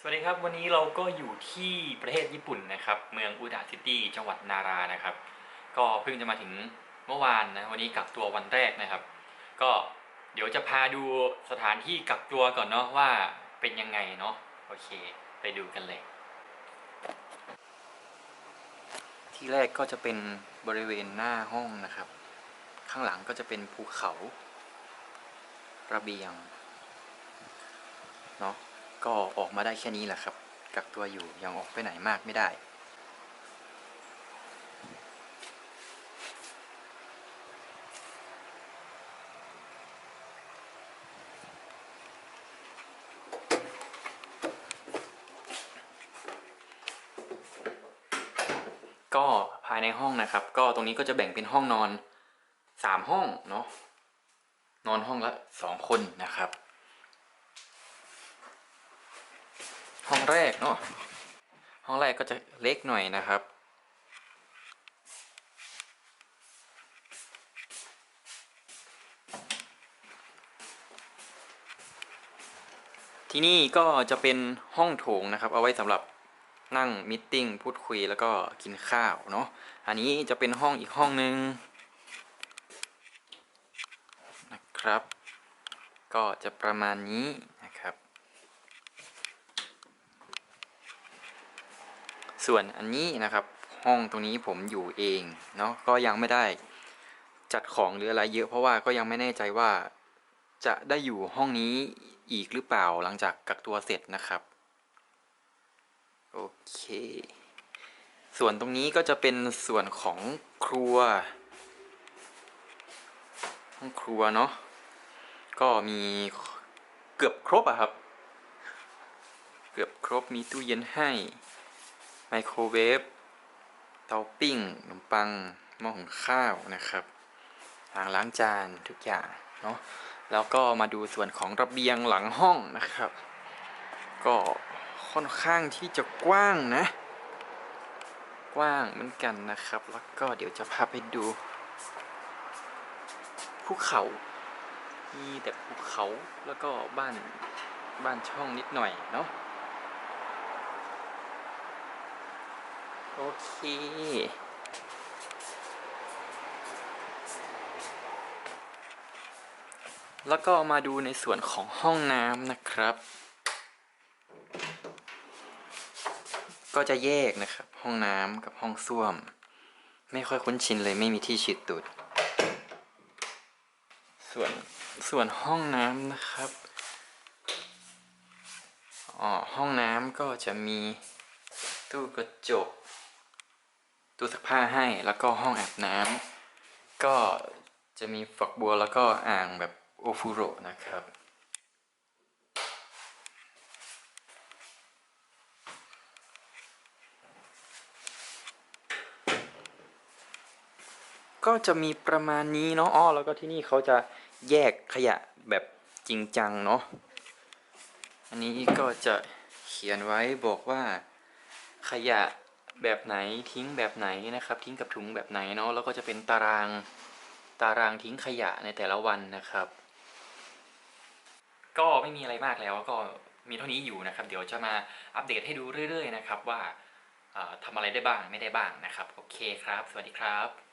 สวัสดีครับ วันนี้เราก็อยู่ที่ประเทศญี่ปุ่นนะครับ เมืองอุดะซิตี้จังหวัดนารานะครับ ก็เพิ่งจะมาถึงเมื่อวานนะวันนี้กักตัววันแรกนะครับ ก็เดี๋ยวจะพาดูสถานที่กักตัวก่อนเนาะว่าเป็นยังไงเนาะโอเค ไปดูกันเลย ที่แรกก็จะเป็นบริเวณหน้าห้องนะครับ ข้างหลังก็จะเป็นภูเขา ระเบียงเนาะ ก็ออกมาได้แค่นี้แหละครับ กักตัวอยู่ยังออกไปไหนมากไม่ได้ ก็ภายในห้องนะครับ ก็ตรงนี้ก็จะแบ่งเป็นห้องนอนสามห้องเนาะนอนห้องละสองคนนะครับ ห้องแรกเนาะห้องแรกก็จะเล็กหน่อยนะครับ ที่นี่ก็จะเป็นห้องโถงนะครับ เอาไว้สำหรับนั่งมิทติ้งพูดคุยแล้วก็กินข้าวเนาะอันนี้จะเป็นห้องอีกห้องนึงนะครับ ก็จะประมาณนี้นะครับ ส่วนอันนี้นะครับห้องตรงนี้ผมอยู่เองเนาะก็ยังไม่ได้จัดของหรืออะไรเยอะเพราะว่าก็ยังไม่แน่ใจว่าจะได้อยู่ห้องนี้อีกหรือเปล่าหลังจากกักตัวเสร็จนะครับโอเค ส่วนตรงนี้ก็จะเป็นส่วนของครัว ห้องครัวเนาะก็มีเกือบครบอะครับ เกือบครบมีตู้เย็นให้ ไมโครเวฟเตาปิ้งขนมปังหม้อหุงข้าวนะครับอ่างล้างจานทุกอย่างเนาะแล้วก็มาดูส่วนของระเบียงหลังห้องนะครับ ก็ค่อนข้างที่จะกว้างนะ กว้างเหมือนกันนะครับ แล้วก็เดี๋ยวจะพาไปดูภูเขามีแต่ภูเขาแล้วก็บ้านบ้านช่องนิดหน่อยเนาะ โอเค แล้วก็มาดูในส่วนของห้องน้ำนะครับ ก็จะแยกนะครับ ห้องน้ำกับห้องส้วม ไม่ค่อยคุ้นชินเลยไม่มีที่ฉีดตูด ส่วนส่วนห้องน้ำนะครับอ๋อห้องน้ำก็จะมีตู้กระจก ตู้ซักผ้าให้แล้วก็ห้องอาบน้ำก็จะมีฝักบัวแล้วก็อ่างแบบโอฟูโรนะครับ ก็จะมีประมาณนี้เนาะอ้อแล้วก็ที่นี่เขาจะแยกขยะแบบจริงจังเนาะอันนี้ก็จะเขียนไว้บอกว่าขยะ แบบไหนทิ้งแบบไหนนะครับ ทิ้งกับถุงแบบไหนเนาะแล้วก็จะเป็นตารางตารางทิ้งขยะในแต่ละวันนะครับ ก็ไม่มีอะไรมากแล้วก็มีเท่านี้อยู่นะครับ เดี๋ยวจะมาอัปเดตให้ดูเรื่อย ๆ นะครับ ว่าทำอะไรได้บ้างไม่ได้บ้างนะครับ โอเคครับ สวัสดีครับ